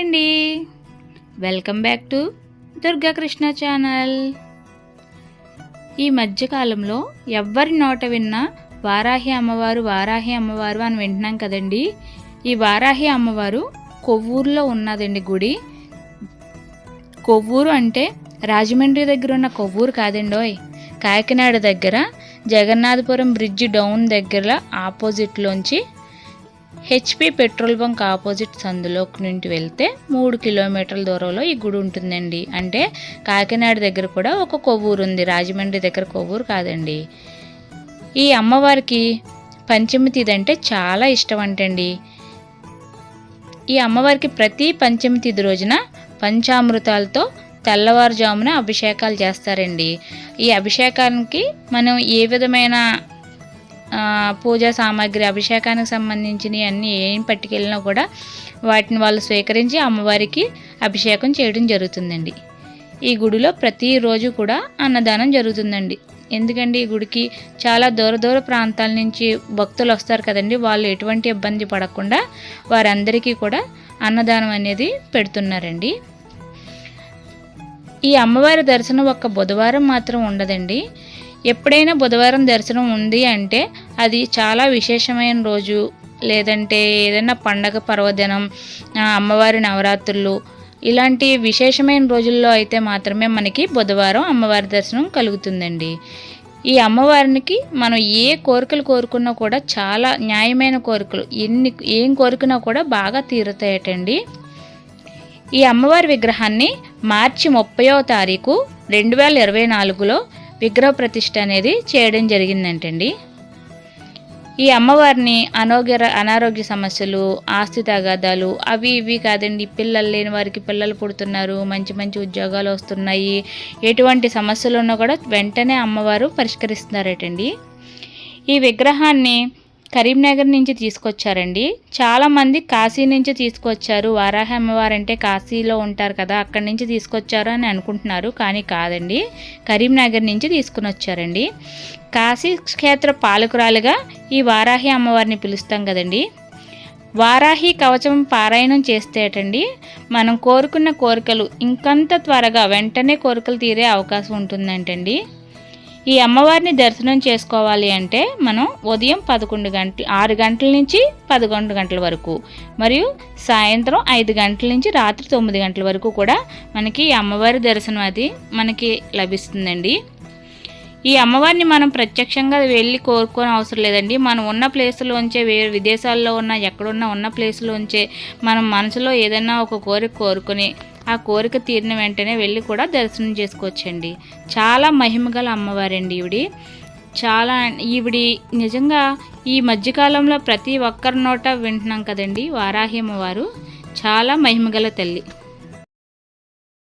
అండి. Welcome back to Durga Krishna channel ఈ మధ్యకాలంలో ఎవ్వరి నోట విన్నా వారాహి అమ్మవారు వారాహి అమ్మవారు అని వింటున్నాం కదండి. ఈ వారాహి అమ్మవారు కొవ్వూరులో ఉన్నదండి గుడి. కొవ్వూరు అంటే రాజమండ్రి దగ్గర ఉన్న కొవ్వూరు కాదండోయ్ కాకినాడ దగ్గర జగన్నాథపురం బ్రిడ్జ్ డౌన్ దగ్గర ఆపోజిట్లోంచి హెచ్పి పెట్రోల్ బంక్ ఆపోజిట్ సందులోకి నుండి వెళ్తే మూడు కిలోమీటర్ల దూరంలో ఈ గుడి ఉంటుందండి. అంటే కాకినాడ దగ్గర కూడా ఒక కొవ్వూరు ఉంది. రాజమండ్రి దగ్గర కొవ్వూరు కాదండి. ఈ అమ్మవారికి పంచమి తిథి అంటే చాలా ఇష్టం అంటండి. ఈ అమ్మవారికి ప్రతి పంచమి తిథి రోజున పంచామృతాలతో తెల్లవారుజామున అభిషేకాలు చేస్తారండి. ఈ అభిషేకానికి మనం ఏ విధమైన పూజా సామాగ్రి అభిషేకానికి సంబంధించినవి అన్నీ ఏం పట్టుకెళ్ళినా కూడా వాటిని వాళ్ళు స్వీకరించి అమ్మవారికి అభిషేకం చేయడం జరుగుతుందండి. ఈ గుడిలో ప్రతిరోజు కూడా అన్నదానం జరుగుతుందండి. ఎందుకంటే ఈ గుడికి చాలా దూర దూర ప్రాంతాల నుంచి భక్తులు వస్తారు కదండి. వాళ్ళు ఎటువంటి ఇబ్బంది పడకుండా వారందరికీ కూడా అన్నదానం అనేది పెడుతున్నారండి. ఈ అమ్మవారి దర్శనం ఒక్క బుధవారం మాత్రం ఉండదండి. ఎప్పుడైనా బుధవారం దర్శనం ఉంది అంటే అది చాలా విశేషమైన రోజు. లేదంటే ఏదైనా పండగ పర్వదినం అమ్మవారి నవరాత్రులు ఇలాంటి విశేషమైన రోజుల్లో అయితే మాత్రమే మనకి బుధవారం అమ్మవారి దర్శనం కలుగుతుందండి. ఈ అమ్మవారికి మనం ఏ కోరికలు కోరుకున్నా కూడా చాలా న్యాయమైన కోరికలు ఎన్ని ఏం కోరుకున్నా కూడా బాగా తీరుతాయటండి. ఈ అమ్మవారి విగ్రహాన్ని మార్చి ముప్పయో తారీఖు రెండు వేల ఇరవై నాలుగులో విగ్రహ ప్రతిష్ట అనేది చేయడం జరిగిందంటండి. ఈ అమ్మవారిని అనారోగ్య అనారోగ్య సమస్యలు ఆస్తి తగాదాలు అవి ఇవి కాదండి. పిల్లలు లేని వారికి పిల్లలు పుడుతున్నారు మంచి మంచి ఉద్యోగాలు వస్తున్నాయి. ఎటువంటి సమస్యలు ఉన్నా కూడా వెంటనే అమ్మవారు పరిష్కరిస్తున్నారటండి. ఈ విగ్రహాన్ని కరీంనగర్ నుంచి తీసుకొచ్చారండి. చాలామంది కాశీ నుంచి తీసుకొచ్చారు. వారాహి అమ్మవారు అంటే కాశీలో ఉంటారు కదా అక్కడి నుంచి తీసుకొచ్చారు అని అనుకుంటున్నారు కానీ కాదండి. కరీంనగర్ నుంచి తీసుకుని వచ్చారండి. కాశీ క్షేత్ర పాలకురాలుగా ఈ వారాహి అమ్మవారిని పిలుస్తాం కదండి. వారాహి కవచం పారాయణం చేస్తేటండి మనం కోరుకున్న కోరికలు ఇంకంత త్వరగా వెంటనే కోరికలు తీరే అవకాశం ఉంటుందంటండి. ఈ అమ్మవారిని దర్శనం చేసుకోవాలి అంటే మనం ఉదయం పదకొండు గంటల ఆరు గంటల నుంచి పదకొండు గంటల వరకు మరియు సాయంత్రం ఐదు గంటల నుంచి రాత్రి తొమ్మిది గంటల వరకు కూడా మనకి ఈ అమ్మవారి దర్శనం అది మనకి లభిస్తుందండి. ఈ అమ్మవారిని మనం ప్రత్యక్షంగా వెళ్ళి కోరుకోని అవసరం లేదండి. మనం ఉన్న ప్లేస్లోంచే వేరే విదేశాల్లో ఉన్న ఎక్కడున్నా ఉన్న ప్లేస్లోంచే మనం మనసులో ఏదైనా ఒక కోరిక కోరుకొని ఆ కోరిక తీరిన వెంటనే వెళ్ళి కూడా దర్శనం చేసుకోవచ్చండి. చాలా మహిమగల అమ్మవారండి ఈవిడి. చాలా ఈవిడి నిజంగా ఈ మధ్యకాలంలో ప్రతి ఒక్కరి నోట వింటున్నాం కదండి వారాహి అమ్మవారు. చాలా మహిమగల తల్లి.